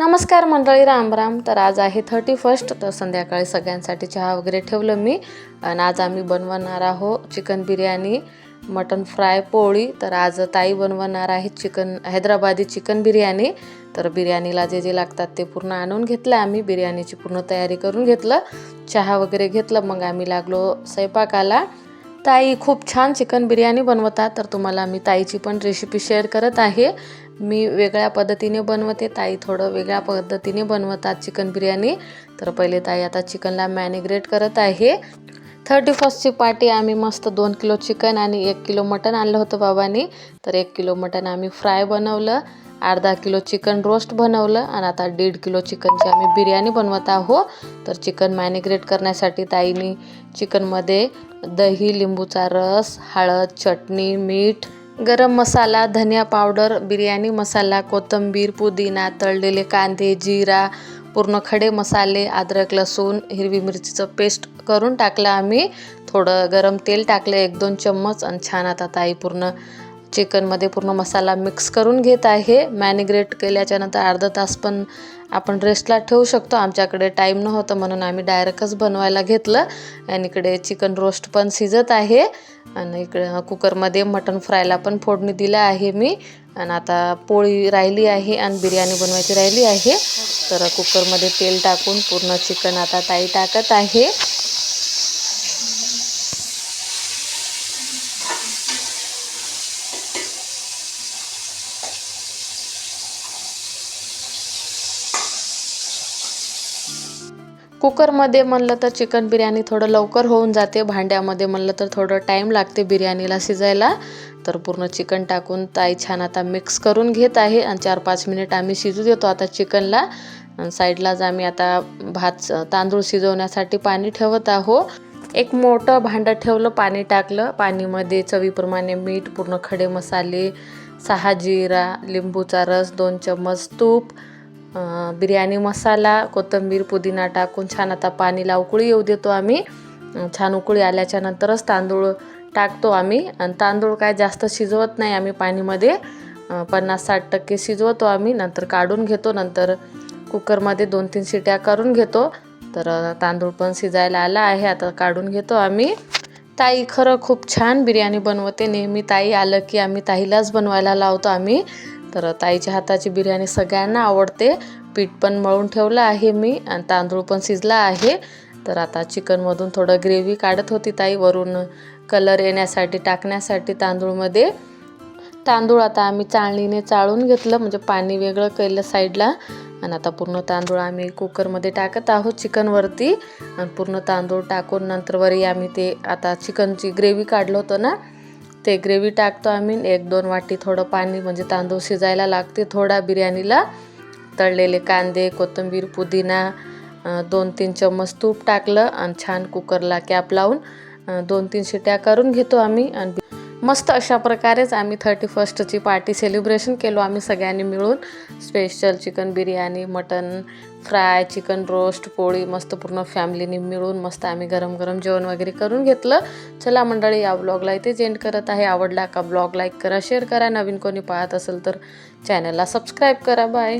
नमस्कार मंडळी राम राम. तर आज आहे थर्टी फर्स्ट तर संध्याकाळी सगळ्यांसाठी चहा वगैरे ठेवलं मी. आणि आज आम्ही बनवणार आहोत चिकन बिर्याणी मटन फ्राय पोळी. तर आज ताई बनवणार आहे चिकन हैदराबादी चिकन बिर्याणी. तर बिर्याणीला जे जे लागतात ते पूर्ण आणून घेतलं आम्ही. बिर्याणीची पूर्ण तयारी करून घेतलं. चहा वगैरे घेतलं मग आम्ही लागलो स्वयंपाकाला. ताई खूप छान चिकन बिर्याणी बनवतात. तर तुम्हाला मी ताईची पण रेसिपी शेअर करत आहे. मी वेगळ्या पद्धतीने बनवते. ताई थोडं वेगळ्या पद्धतीने बनवतात चिकन बिर्याणी. तर पहिले ताई आता चिकनला मॅनिग्रेट करत आहे. थर्टी फर्स्टची पार्टी आम्ही मस्त दोन किलो चिकन आणि एक किलो मटन आणलं होतं बाबांनी. तर एक किलो मटन आम्ही फ्राय बनवलं. अर्धा किलो चिकन रोस्ट बनवलं आणि आता दीड किलो चिकनची आम्ही बिर्याणी बनवत आहोत. तर चिकन मॅनिग्रेट करण्यासाठी ताईनी चिकनमध्ये दही लिंबूचा रस हळद चटणी मीठ गरम मसाला धनिया पावडर बिर्याणी मसाला कोथिंबीर पुदिना तळलेले कांदे जिरा पूर्ण खडे मसाले अद्रक लसूण हिरवी मिरचीचं पेस्ट करून टाकलं आम्ही. थोडं गरम तेल टाकलं एक दोन चम्मच आणि छान आता ताई पूर्ण चिकनमध्ये पूर्ण मसाला मिक्स करून घेत आहे. मॅनिग्रेट केल्याच्यानंतर अर्धा तास पण आपण रेस्टला ठेवू शकतो. आमच्याकडे टाईम नव्हतं म्हणून आम्ही डायरेक्टच बनवायला घेतलं. आणि इकडे चिकन रोस्ट पण शिजत आहे. आणि इकडे कुकरमध्ये मटण फ्रायला पण फोडणी दिलं आहे मी. आणि आता पोळी राहिली आहे आणि बिर्याणी बनवायची राहिली आहे. तर कुकरमध्ये तेल टाकून पूर्ण चिकन आता ताई टाकत आहे. कुकरमध्ये म्हणलं तर चिकन बिर्याणी थोडं लवकर होऊन जाते. भांड्यामध्ये म्हणलं तर थोडं टाईम लागते बिर्याणीला शिजायला. तर पूर्ण चिकन टाकून ताई छान आता मिक्स करून घेत आहे. आणि चार पाच मिनिट आम्ही शिजू देतो आता चिकनला. साईडलाच आम्ही आता भात तांदूळ शिजवण्यासाठी पाणी ठेवत आहो. एक मोठं भांडं ठेवलं पाणी टाकलं. पाणीमध्ये चवीप्रमाणे मीठ पूर्ण खडे मसाले सहा जिरा लिंबूचा रस दोन चम्मच तूप बिर्याणी मसाला कोथिंबीर पुदिना टाकून छान आता पाणीला उकळी येऊ देतो आम्ही. छान उकळी आल्याच्या नंतरच तांदूळ टाकतो आम्ही. आणि तांदूळ काय जास्त शिजवत नाही आम्ही पाणीमध्ये. पन्नास साठ टक्के शिजवतो आम्ही. नंतर काढून घेतो. नंतर कुकरमध्ये दोन तीन शिट्या करून घेतो. तर तांदूळ पण शिजायला आला आहे. आता काढून घेतो आम्ही. ताई खरं खूप छान बिर्याणी बनवते. नेहमी ताई आलं की आम्ही ताईलाच बनवायला लावतो आम्ही. तर ताईच्या हाताची बिर्याणी सगळ्यांना आवडते. पीठ पण मळून ठेवलं आहे मी आणि तांदूळ पण शिजला आहे. तर आता चिकनमधून थोडं ग्रेव्ही काढत होती ताई. वरून कलर येण्यासाठी टाकण्यासाठी तांदूळमध्ये. तांदूळ आता आम्ही चाळणीने चाळून घेतलं म्हणजे पाणी वेगळं केलं साईडला. आणि आता पूर्ण तांदूळ आम्ही कुकरमध्ये टाकत आहोत चिकनवरती. आणि पूर्ण तांदूळ टाकून नंतर वरी आम्ही ते आता चिकनची ग्रेव्ही काढलं होतं ना ते ग्रेव्ही टाकतो आम्ही. एक दोन वाटी थोडं पाणी म्हणजे तांदूळ शिजायला लागते थोडा बिर्याणीला. तळलेले कांदे कोथिंबीर पुदिना दोन तीन चम्मच तूप टाकलं आणि छान कुकरला कॅप लावून दोन तीन शिट्या करून घेतो आम्ही. आणि मस्त अशा प्रकारेच आम्ही थर्टी फर्स्टची पार्टी सेलिब्रेशन केलो आम्ही सगळ्यांनी मिळून. Special chicken biryani mutton fry chicken roast पोळी मस्त पूर्ण फॅमिलीनी मिळून मस्त आम्ही गरम गरम जेवण वगैरे करून घेतलं. चला मंडळी या ब्लॉगला इथेच एंड करत आहे. आवडला का ब्लॉग लाईक करा शेअर करा. नवीन कोणी पाहत असेल तर चॅनलला सबस्क्राईब करा. बाय